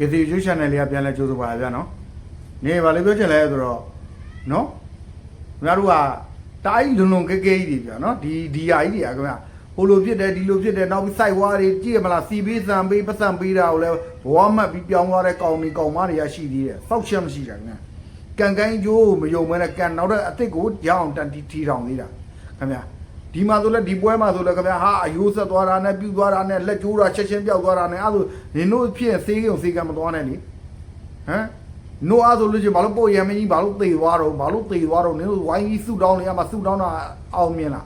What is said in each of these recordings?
ကေစီယူ channel လေးကပြန်လဲကြိုးစားပါဗျာနော်နေပါလေပြောချင်လဲဆိုတော့နော်ခင်ဗျားတို့ကတားကြီးလုံလုံကဲကဲကြီးတွေဗျာနော်ဒီဒီယာကြီးတွေကခင်ဗျာဟိုလိုဖြစ်တယ်ဒီလိုဖြစ်တယ်နောက်ပြီးစိုက်ဝါးတွေကြည့်ရမလားစီပေးစံပေးပတ်စံပေးတာကိုလဲဘဝမှတ်ပြီးပြောင်းသွားတဲ့ကောင်ဒီကောင်မတွေကရှိသေးတယ်စောက်ချက်မရှိတာခင်ဗျာကန်ကိုင်းကျိုးမယုံမဲနဲ့ကန်နောက်တဲ့အစ်စ်ကိုရအောင်တန်တီထီထောင်သေးတာခင်ဗျာ ဒီမှာဆိုလဲဒီပွဲမှာဆိုလဲခင်ဗျာဟာအယိုးဆက်သွားတာနဲ့ပြူသွားတာနဲ့လက်ကျိုးတာချက်ချင်းပြောက်သွားတာနဲ့အဲ့ဒါနင်တို့ဖြစ်ဆေးကုံဆေးကံမသွားနဲ့လေဟမ်နိုအားဆိုလို့ချင်းဘာလို့ပို့ရမင်းကြီးဘာလို့သေသွားတော့ဘာလို့သေသွားတော့နင်တို့ဝိုင်းကြီးစုတောင်းလေအမစုတောင်းတာအောင်မြင်လား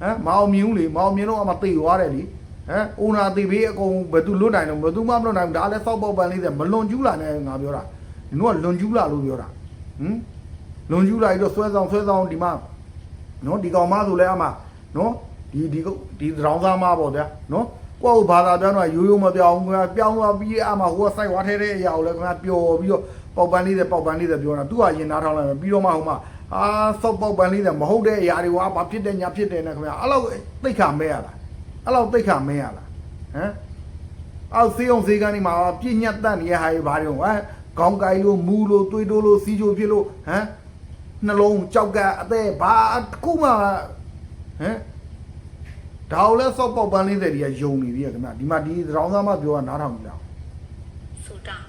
ဟမ်မအောင်မြင်ဘူးလေမအောင်မြင်တော့အမသေသွားတယ်လေဟမ်အိုနာသေဘေးအကုန်ဘယ်သူလွတ်နိုင်တော့ဘယ်သူမှမလွတ်နိုင်ဘူးဒါလည်းစောက်ပေါက်ပန်လေးတယ်မလွန်ကျူးလာနဲ့ငါပြောတာနင်တို့ကလွန်ကျူးလာလို့ပြောတာဟမ်လွန်ကျူးလာပြီးတော့ဆွဲဆောင်ဆွဲဆောင်ဒီမှာနော်ဒီကောင်မဆိုလဲအမ နော်ဒီဒီကုတ်ဒီရောင်းသားမပေါ့ဗျာနော်ကိုယ့်ဘာသာပြောင်းတော့ရိုးရိုးမပြောင်းဘူးခင်ဗျာပြောင်းသွားပြီးအမဟိုကစိုက်ဝါထဲတဲ့အရာကိုလည်းခင်ဗျာပျော်ပြီးတော့ပေါက်ပန်းလေးတဲ့ပေါက်ပန်းလေးတဲ့ပြောတာသူကရင်နားထောင်းလိုက်မယ်ပြီးတော့မှဟိုမှာအာစောက်ပေါက်ပန်းလေးတဲ့မဟုတ်တဲ့အရာတွေကဘာဖြစ်တယ်ညာဖြစ်တယ်နဲ့ခင်ဗျာအဲ့လောက်သိခါမဲရလားအဲ့လောက်သိခါမဲရလားဟမ်အောက်စေးအောင်စေးကနေမှာပြည့်ညတ်တတ်နေရဟာတွေဘာတွေဟမ်ခေါင်းကိုင်လို့မူလို့သွေးတိုးလို့စီးချိုဖြစ်လို့ဟမ်နှလုံးကြောက်ကအသေးဘာတစ်ခုမှ ဟမ်ဒါကိုလဲစောက်ပေါက်ပန်းလေးတဲ့တွေကယုံနေပြီခင်ဗျာဒီမှာဒီသရောင်းသားမပြောတာနားထောင်ကြည့်လားဆူတောင်း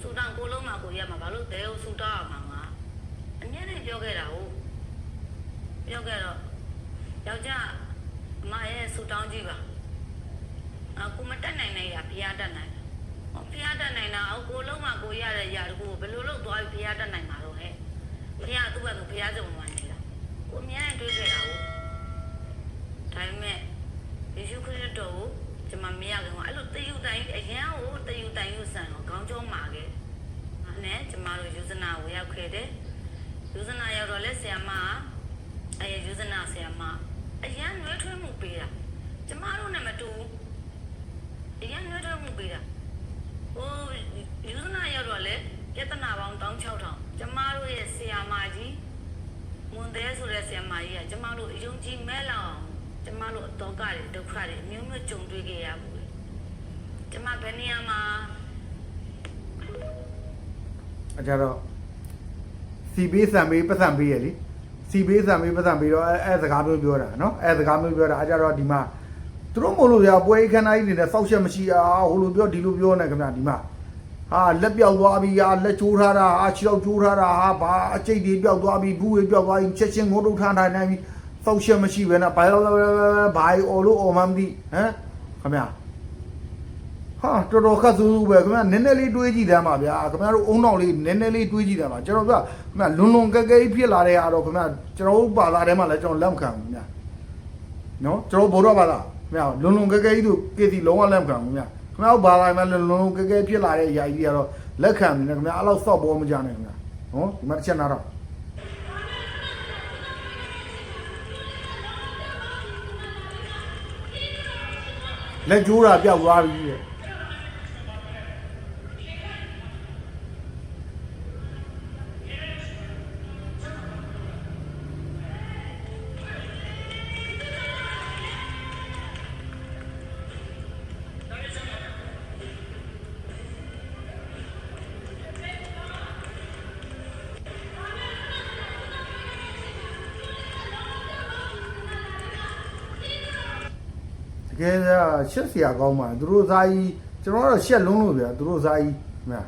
ဆူတောင်းကိုလုံးမှာကိုရမှာဘာလို့တဲကိုဆူတောင်းအောင်မှာအမြဲတမ်းပြောခဲ့တာဟုတ်ပြောခဲ့တော့ယောက်ျားအမရဲ့ဆူတောင်းကြည့်ပါအခုမတက်နိုင်နဲ့ရဖျားတက်နိုင်ဟောဖျားတက်နိုင်တာအကိုလုံးမှာကိုရတဲ့ຢာတကူဘယ်လိုလုပ်သွားပြီးဖျားတက်နိုင်မှာတော့ဟဲ့ဖျားသူ့ဘက်ကဖျားကြုံမှနေတာကိုအမြဲတမ်းတွေးခဲ့တာဟုတ်ဒါပေမဲ့ယေရှုခရစ်တော်ကိုကျွန်မမရခင်ကအဲ့လို တယူတိုင်းအရန်ကိုတယူတိုင်းကိုဆန်တော့ခေါင်းကျောမှာခဲ့အဲ့နဲ့ကျွန်မတို့ယူဇနာကိုရောက်ခဲ့တယ်ယူဇနာရောက်တော့လဲဆရာမကအဲ့ယူဇနာဆရာမအရန်နှွေးထွေးမှုပေးတာကျွန်မတို့နဲ့မတူဘူးအရန်နှွေးထွေးမှုပေးတာဟိုယူဇနာရောက်တော့လဲပြဿနာပေါင်း16000ကျွန်မတို့ရဲ့ဆရာမကြီးမွန်သေးဆိုတဲ့ဆရာမကြီးကကျွန်မတို့အယုံကြည်မဲ့လောက်အောင်ကျွန်မတို့အတော့ကတွေဒုက္ခတွေအမျိုးမျိုးကြုံတွေ့ခဲ့ရဘူးလေ ကျွန်မဘယ်နေရာမှာအကြတော့စီဘေးစံဘေးပတ်စံပေးရလေစီဘေးစံဘေးပတ်စံပေးတော့အဲအဲစကားမျိုးပြောတာနော်အဲစကားမျိုးပြောတာအကြတော့ဒီမှာသူတို့မို့လို့ရပွဲခန်းတိုင်းနေနဲ့စောက်ချက်မရှိအားဟိုလိုပြောဒီလိုပြောနေခင်ဗျာဒီမှာဟာလက်ပြောက်သွားပြီဟာလက်ချိုးထားတာဟာခြေထောက်ချိုးထားတာဟာဘာအကျိတ်တွေပြောက်သွားပြီဘူးတွေပြောက်သွားပြီချက်ချင်းငုံတုတ်ထားထားနိုင်ပြီစောက်ချက်မရှိဘဲနဲ့ဘာလို့ဘာအော်လို့အော်မှမသိဟမ်ခင်ဗျာ ဟာတော်တော်ခက်ဆူဆူပဲခင်ဗျာနည်းနည်းလေးတွေးကြည့်တယ်မှာဗျာခင်ဗျားတို့အုံနောက်လေးနည်းနည်းလေးတွေးကြည့်တယ်မှာကျွန်တော်ကခင်ဗျာလွန်လွန်ကဲကဲကြီးဖြစ်လာတဲ့အားတော့ခင်ဗျာကျွန်တော်တို့ဘာသာထဲမှာလည်းကျွန်တော်လက်မခံဘူးဗျာနော်ကျွန်တော်ဘုရားဘာသာခင်ဗျာလွန်လွန်ကဲကဲကြီးတို့ကေစီလုံးဝလက်မခံဘူးဗျာခင်ဗျားတို့ဘာသာမှာလွန်လွန်ကဲကဲဖြစ်လာတဲ့အရာကြီးကတော့လက်ခံနေတယ်ခင်ဗျာအဲ့လောက်စောက်ပေါ်မကြနဲ့ခင်ဗျာနော်ဒီမှာတစ်ချက်နာတော့လက်ကျိုးတာပြောက်သွားပြီတဲ့ ကယ်ကရှက်เสียကောင်းပါသူတို့သားကြီးကျွန်တော်ကတော့ရှက်လုံးလို့ဗျာသူတို့သားကြီးခင်ဗျာ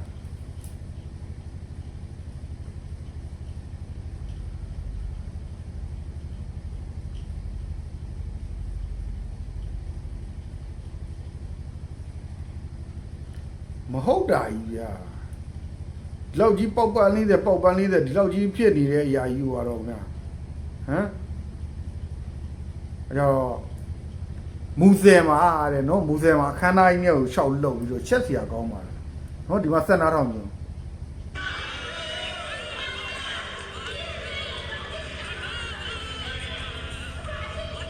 မဟုတ်တာကြီးဗျာဒီလောက်ကြီးပေါက်ပန်းလေးတဲ့ပေါက်ပန်းလေးတဲ့ဒီလောက်ကြီးဖြစ်နေတဲ့အရာကြီးကတော့ခင်ဗျာဟမ်အဲ့တော့ မူဆယ်မှာတဲ့နော်မူဆယ်မှာအခမ်းအနားကြီးနဲ့ကိုရှောက်လုံပြီးတော့ချက်စီရကောင်းပါလားနော်ဒီမှာဆက်နာထောင်မျိုး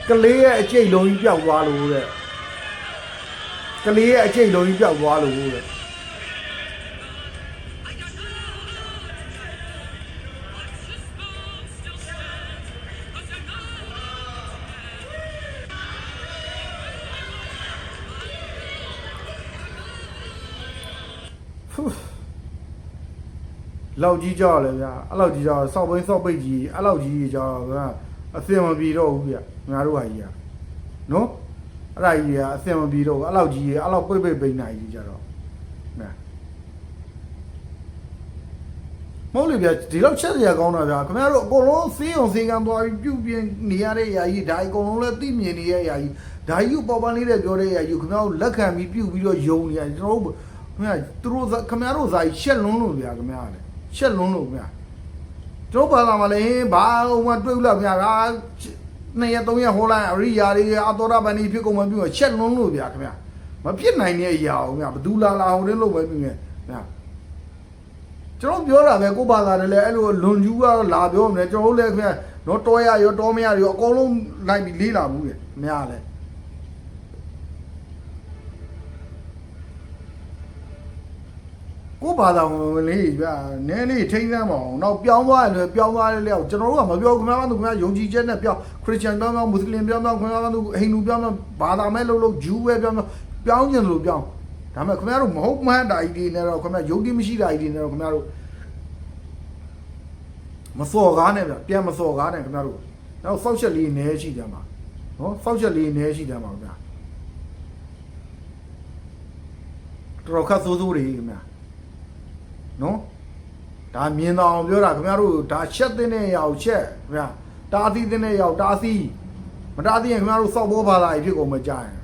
ကလေးရဲ့အကျိတ်လုံးကြီးပျောက်သွားလို့တဲ့ကလေးရဲ့အကျိတ်လုံးကြီးပျောက်သွားလို့တဲ့ လောက်ကြီးကြောက်လေဗျာအဲ့လောက်ကြီးကြောက်စောက်ဘင်းစောက်ပိတ်ကြီးအဲ့လောက်ကြီးကြောက်ဗျာအစင်မပြေတော့ဘူးဗျာငါတို့ဟာကြီးอ่ะနော်အဲ့ဒါကြီးကအစင်မပြေတော့ဘူးအဲ့လောက်ကြီးအဲ့လောက်ပိတ်ပိတ်ပိတ်နိုင်ကြီးကြတော့နာမဟုတ်လေဗျာဒီလောက်ချက်စရာကောင်းတာဗျာခင်ဗျားတို့အကုန်လုံးစေးအောင်စေးကံသွားပြီးပြုတ်ပြင်းနေရတဲ့အရာကြီးဒါအကုန်လုံးလည်းသိမြင်နေရတဲ့အရာကြီးဒါကြီးကိုပေါ်ပန်းလေးတဲ့ပြောတဲ့အရာကြီးကိုခင်ဗျားတို့လက်ခံပြီးပြုတ်ပြီးတော့ယုံနေရတယ်ကျွန်တော်တို့ခင်ဗျာသူတို့ဇာခင်ဗျားတို့ဇာကြီးရှက်လွန်းလို့ဗျာခင်ဗျားလေ ရှက်လွန်းလို့ခင်ဗျာကျွန်တော်ဘာသာမလဲဘာဟိုမှာတွေ့လို့ဗျာကနှစ်ရက်သုံးရက်ဟောလိုက်အရိယာတွေအတော်ရပန်ဒီဖြစ်ကုန်မှပြုတ်ရှက်လွန်းလို့ဗျာခင်ဗျာမဖြစ်နိုင်တဲ့အရာအောင်ဗျာဘသူလာလာဟိုတဲ့လို့ပဲပြုတ်နေဗျာကျွန်တော်ပြောတာပဲကိုယ့်ဘာသာတယ်လေအဲ့လိုလွန်ကျူးကတော့လာပြောမလဲကျွန်တော်တို့လည်းခင်ဗျတော့တော်ရရောတော်မရရောအကုန်လုံးလိုက်ပြီးလေးလာဘူးလေမရလဲ ကိုယ့်ဘာသာဝင်လေးဗျာနည်းလေးထိန်းသမ်းပါအောင်နောက်ပြောင်းသွားတယ်ပြောင်းသွားတယ်လေကျွန်တော်တို့ကမပြောခင်ဗျားတို့ခင်ဗျားယုံကြည်ချက်နဲ့ပြောင်းခရစ်ယာန်ပြောင်းပြောင်းမွတ်စလင်ပြောင်းပြောင်းခင်ဗျားတို့ဟိန္ဒူပြောင်းပြောင်းဘာသာမဲ့လို့လို့ဂျူးပဲပြောင်းပြောင်းပြောင်းကျင်လို့ပြောင်းဒါပေမဲ့ခင်ဗျားတို့မဟုတ်မှန်းတာကြီးတွေနဲ့တော့ခင်ဗျားယုံကြည်မရှိတာကြီးတွေနဲ့တော့ခင်ဗျားတို့မစော်ကားနဲ့ဗျပြန်မစော်ကားနဲ့ခင်ဗျားတို့နောက်ဖောက်ချက်လေးနည်းရှိတယ်မှာနော်ဖောက်ချက်လေးနည်းရှိတယ်မှာဗျာတော်တော်ခတ်ဆိုးဆိုးတွေခင်ဗျာ နော်ဒါမြင်တော့အောင်ပြောတာခင်ဗျားတို့ဒါချက်တဲ့နဲ့ရောက်ချက်ခင်ဗျာတားသီးတဲ့နဲ့ရောက်တားသီးမတားသီးရင်ခင်ဗျားတို့စောက်ဘောဘာသာကြီးဖြစ်ကုန်မကြရင်